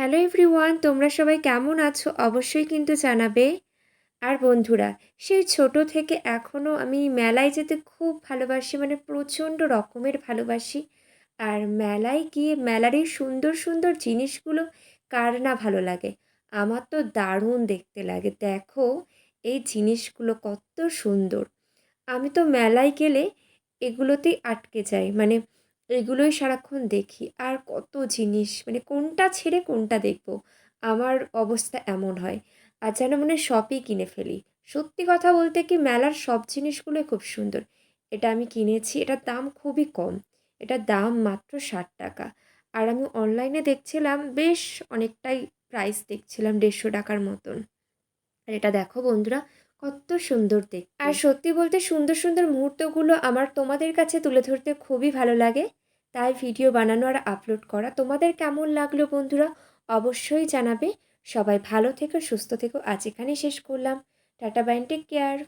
Hello everyone, তোমরা সবাই কেমন আছো? অবশ্যই কিন্তু জানাবে। আর বন্ধুরা, সেই ছোট থেকে এখনও আমি মেলায় যেতে খুব ভালোবাসি মানে প্রচণ্ড রকমের ভালোবাসি। আর মেলায় গিয়ে মেলার এই সুন্দর সুন্দর জিনিসগুলো কার না ভালো লাগে? আমার তো দারুণ দেখতে লাগে। দেখো, এই জিনিসগুলো কত সুন্দর। আমি তো মেলায় গেলে এগুলোতেই আটকে যাই। মানে এগুলোই সারাক্ষণ দেখি। আর কত জিনিস মানে কোনটা ছেড়ে কোনটা দেখব? আমার অবস্থা এমন হয়। আর যেন মনে সবই কিনে ফেলি। সত্যি কথা বলতে কি মেলার সব জিনিসগুলোই খুব সুন্দর। এটা আমি কিনেছি, এটার দাম খুবই কম। এটার দাম মাত্র ষাট টাকা। আর আমি অনলাইনে দেখছিলাম, বেশ অনেকটাই প্রাইস দেখছিলাম দেড়শো টাকার মতন। আর এটা দেখো বন্ধুরা কত সুন্দর দেখ আর সত্যি বলতে সুন্দর সুন্দর মুহূর্তগুলো আমার তোমাদের কাছে তুলে ধরতে খুবই ভালো লাগে। তাই ভিডিও বানানো আর আপলোড করা তোমাদের কেমন লাগল বন্ধুরা অবশ্যই জানাবে। সবাই ভালো থেকো, সুস্থ থেকো। আজ এখানেই শেষ করলাম। টাটা বাইন টেক কেয়ার